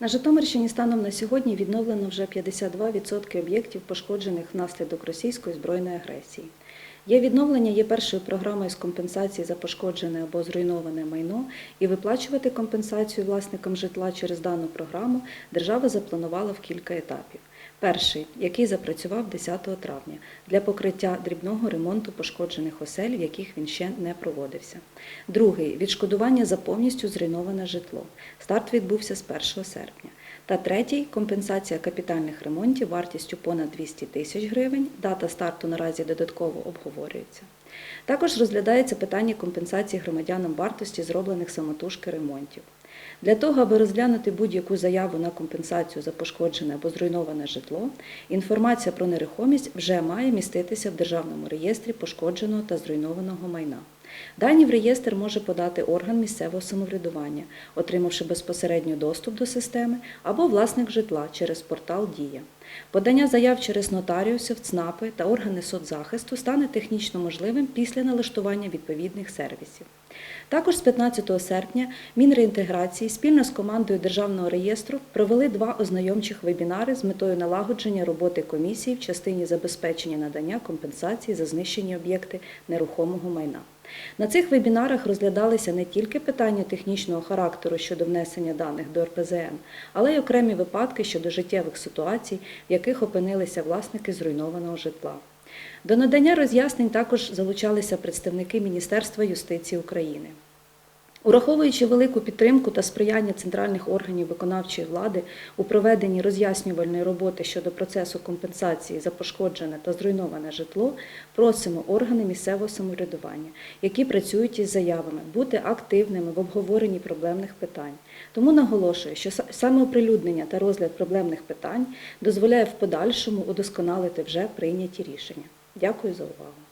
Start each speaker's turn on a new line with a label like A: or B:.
A: На Житомирщині станом на сьогодні відновлено вже 52% об'єктів, пошкоджених внаслідок російської збройної агресії. Є відновлення є першою програмою з компенсації за пошкоджене або зруйноване майно, і виплачувати компенсацію власникам житла через дану програму держава запланувала в кілька етапів. Перший, який запрацював 10 травня для покриття дрібного ремонту пошкоджених осель, в яких він ще не проводився. Другий відшкодування за повністю зруйноване житло. Старт відбувся з 1 серпня. Та третій компенсація капітальних ремонтів вартістю понад 200 тисяч гривень. Дата старту наразі додатково обговорюється. Також розглядається питання компенсації громадянам вартості зроблених самотужки ремонтів. Для того, аби розглянути будь-яку заяву на компенсацію за пошкоджене або зруйноване житло, інформація про нерухомість вже має міститися в Державному реєстрі пошкодженого та зруйнованого майна. Дані в реєстр може подати орган місцевого самоврядування, отримавши безпосередньо доступ до системи, або власник житла через портал Дія. Подання заяв через нотаріусів, ЦНАПи та органи соцзахисту стане технічно можливим після налаштування відповідних сервісів. Також з 15 серпня Мінреінтеграції спільно з командою Державного реєстру провели два ознайомчих вебінари з метою налагодження роботи комісії в частині забезпечення надання компенсації за знищені об'єкти нерухомого майна. На цих вебінарах розглядалися не тільки питання технічного характеру щодо внесення даних до РПЗН, але й окремі випадки щодо життєвих ситуацій, в яких опинилися власники зруйнованого житла. До надання роз'яснень також залучалися представники Міністерства юстиції України. Ураховуючи велику підтримку та сприяння центральних органів виконавчої влади у проведенні роз'яснювальної роботи щодо процесу компенсації за пошкоджене та зруйноване житло, просимо органи місцевого самоврядування, які працюють із заявами, бути активними в обговоренні проблемних питань. Тому наголошую, що саме оприлюднення та розгляд проблемних питань дозволяє в подальшому удосконалити вже прийняті рішення. Дякую за увагу.